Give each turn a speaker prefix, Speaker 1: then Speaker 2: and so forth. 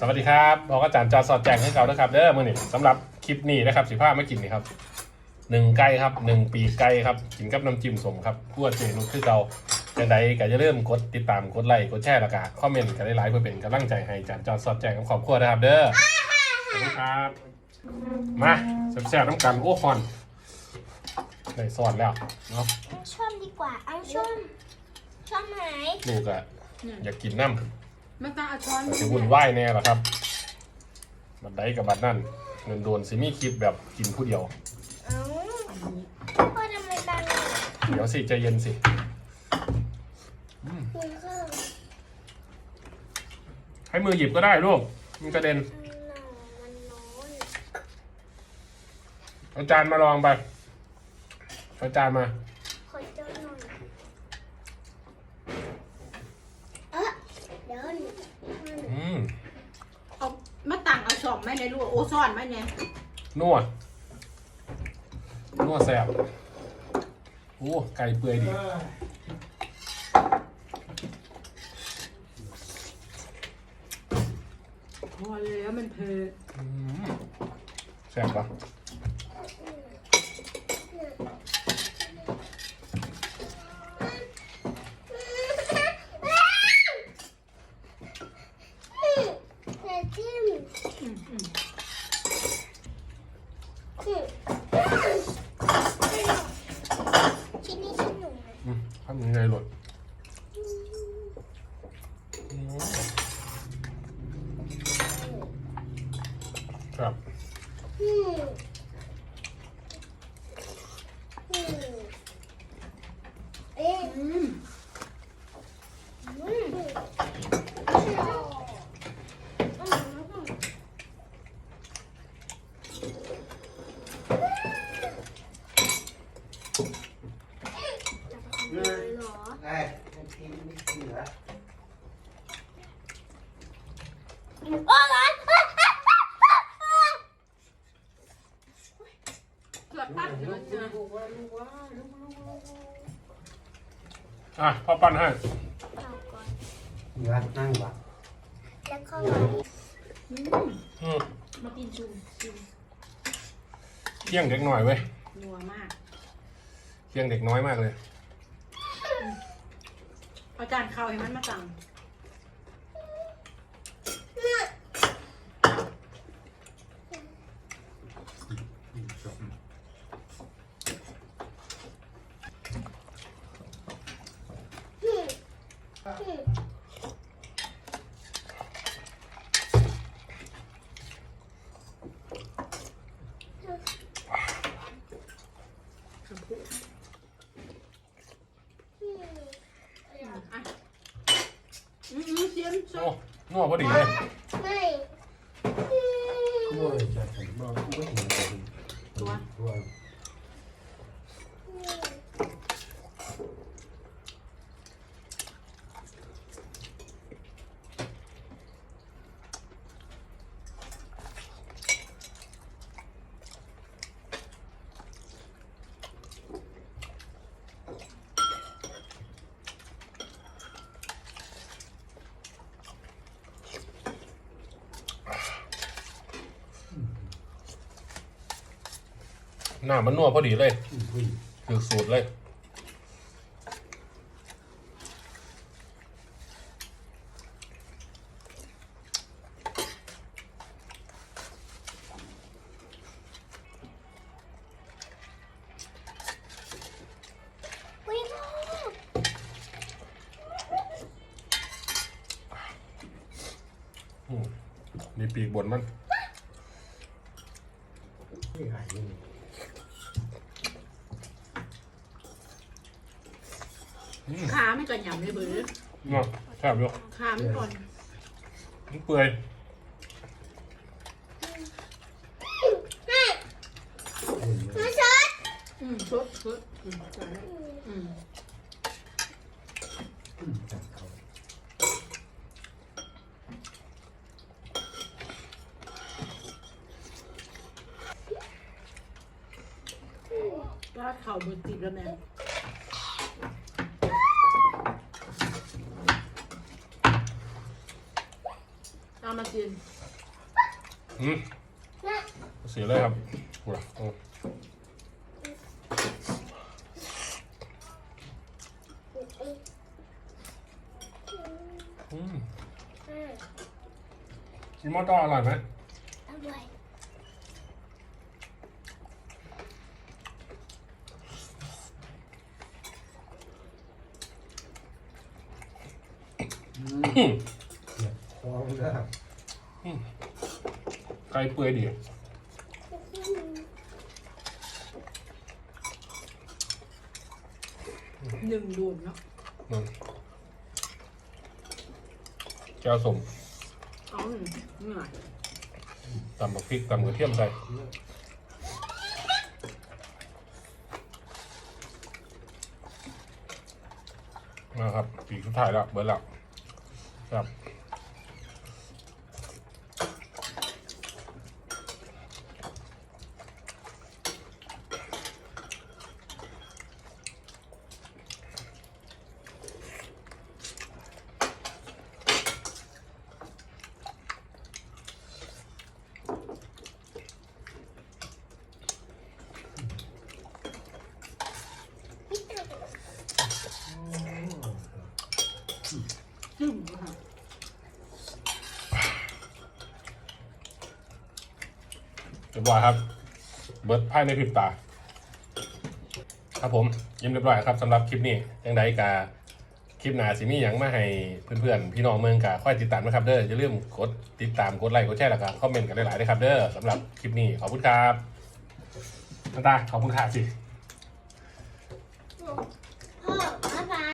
Speaker 1: สวัสดีครับบอกอาจารย์จอสอดแจงให้เขาด้วยครับเด้อมื่อนี้สำหรับคลิปนี้นะครับสิผ้าไม่กินนี่ครับหนึ่งไก่ครับหนึ่งปีกไก่ครับกินกับน้ำจิ้มสมครับพวดเจนุกคือเก่าจังใดก็จะเริ่าลืมกดติดตามกดไลค์กดแชร์แล้วก็คอมเมนต์กันได้หลายเพื่อเป็นกำลังใจให้อาจารย์จอสอดแจงกับครอบครัวนะครับเด้อขอบคุณครับมาแซ่บๆน้ำกันโอ้ฮอนได้สอนแล้วเนาะ
Speaker 2: เอาช่อมดีกว่า เอาช่อมช่อมหาย
Speaker 1: ลูกอะอยากกินน้ำ
Speaker 3: มันต้องเอาช้อน
Speaker 1: สิวุ่นวายแน่ล่ะครับบัดใดกับบัดนั่นเงินโดนสิมีคลิปแบบกินผู้เดียว
Speaker 2: เอ้าพ่อทำไมบางอะ
Speaker 1: เดี๋ยวสิใจเย็นสิ
Speaker 2: กินข้าว
Speaker 1: ให้มือหยิบก็ได้ลูกมันกระเด็น
Speaker 2: มันหนาวมันร้อน
Speaker 1: เอาจานมาลองไปเอาจานมา
Speaker 2: ขอเจ้าหน่อยเอ๊ะเดี๋ยวหนู
Speaker 1: อืม
Speaker 3: เอามาตั้งเอาช่อง ไหมในลูกโอซ่อนไหมเนี่ย
Speaker 1: นัวนัวแซ่บโอ้ไก่เปื่อยดี
Speaker 3: พอแล้วมันเผ็ด
Speaker 1: อืมแซ่บปะ
Speaker 2: ม
Speaker 3: อือ
Speaker 2: ชิ้นนี้ชิ้นหนูนะ
Speaker 1: อืมทำยังไงหล่นอืมครับ
Speaker 2: อืมอืมเอ๊ะ
Speaker 3: อืม
Speaker 2: อืม เลยเหรอ
Speaker 4: ได้ไม่ทิ้งไม่เหลือ
Speaker 2: โอ้ร้อน
Speaker 3: เกือบตัดอยู่แล้วจ้ะ
Speaker 1: อะพ่อปั้นให้
Speaker 2: เอาก่อน
Speaker 4: เหลือนั่งวะ
Speaker 2: แล้วก็
Speaker 3: อืม
Speaker 1: อืม
Speaker 3: มากินจุ่มจุ่ม
Speaker 1: เที่ยงเด็กหน่อยเว้ย
Speaker 3: นัวมาก
Speaker 1: เที่ยงเด็กน้อยมากเลย
Speaker 3: อาจารย์เข้าให้มันมาสั่ง
Speaker 2: อืมอืม
Speaker 3: ชมพู
Speaker 2: อืม
Speaker 3: อะอืมอืมเสียมช
Speaker 1: โอ้
Speaker 3: อบ
Speaker 1: นัวพอดีเลย
Speaker 2: ไม่อืม
Speaker 4: โอ้ยจะถึงมาไม่เห็นเลย
Speaker 3: ตัว
Speaker 4: ตัว
Speaker 1: หน้ามันนัวพอดีเลย
Speaker 4: อุ้ย
Speaker 1: คือสูตรเลย
Speaker 2: อุ๊ยพ่อ
Speaker 1: อืมมีปีกบนมัน
Speaker 4: ไม่หายเลย
Speaker 3: ขาไม่ก่อนหยำเลยเบอร์
Speaker 1: เนาะแซ่บอยู่
Speaker 3: ขามันก่อน
Speaker 1: มันเปื่อย
Speaker 2: มาชด
Speaker 3: อืมชดชดอืมใส่อืม
Speaker 4: อืมจับเขา
Speaker 3: ก็เข่ามือติดแล้วแม่ เอามากิน
Speaker 1: อืมเสียเลยครับกูละอืมอืม
Speaker 2: อืม
Speaker 1: ชิมมอต้ออร่อยไหม
Speaker 2: อร่อย
Speaker 4: อืม
Speaker 1: ไก่เปื่อยดี
Speaker 3: หนึ่งโดนเนาะ
Speaker 1: อืมแก้วสม
Speaker 3: เอาหนึ่งเหนื่อย
Speaker 1: ตำบักพริกตำกระเทียมใส่ นะครับปีกสุดท้ายแล้วเบิร์ดแล้วครับ รียบร้อยครับ เบิร์ดภายในพริบตา ครับผมยิ้มเรียบร้อยครับสำหรับคลิปนี้ยังไงกาคลิปหนาสิมีอย่างมาให้เพื่อนๆ พี่น้องเมืองกาค่อยติดตามนะครับเด้ออย่าลืมกดติดตามกดไลค์กดแชร์แล้วก็คอมเมนต์กันหลายๆนะครับเด้อสำหรับคลิปนี้ขอบคุณครับตาขอบคุณค่ะสิ